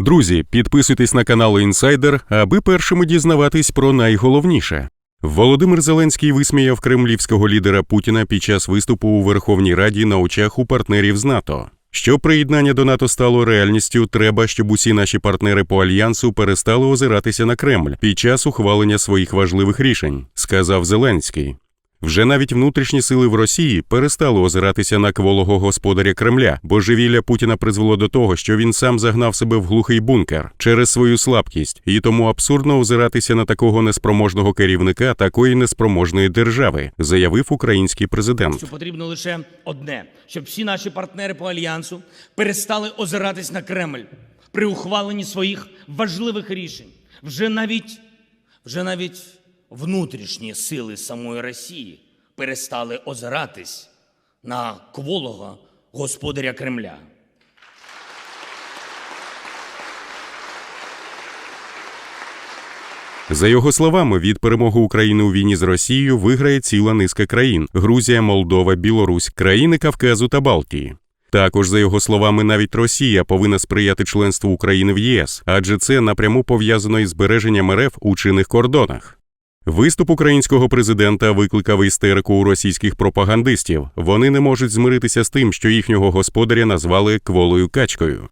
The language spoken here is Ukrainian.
Друзі, підписуйтесь на канал Інсайдер, аби першими дізнаватись про найголовніше. Володимир Зеленський висміяв кремлівського лідера Путіна під час виступу у Верховній Раді на очах у партнерів з НАТО. Щоб приєднання до НАТО стало реальністю, треба, щоб усі наші партнери по альянсу перестали озиратися на Кремль під час ухвалення своїх важливих рішень, сказав Зеленський. Вже навіть внутрішні сили в Росії перестали озиратися на кволого господаря Кремля. Божевілля Путіна призвело до того, що він сам загнав себе в глухий бункер через свою слабкість, і тому абсурдно озиратися на такого неспроможного керівника такої неспроможної держави, заявив український президент. що потрібно лише одне, щоб всі наші партнери по альянсу перестали озиратись на Кремль при ухваленні своїх важливих рішень. Вже навіть, вже навіть внутрішні сили самої Росії перестали озиратись на кволого господаря Кремля. За його словами, від перемоги України у війні з Росією виграє ціла низка країн: Грузія, Молдова, Білорусь, країни Кавказу та Балтії. Також, за його словами, навіть Росія повинна сприяти членству України в ЄС, адже це напряму пов'язано із збереженням РФ у чинних кордонах. Виступ українського президента викликав істерику у російських пропагандистів. Вони не можуть змиритися з тим, що їхнього господаря назвали кволою качкою.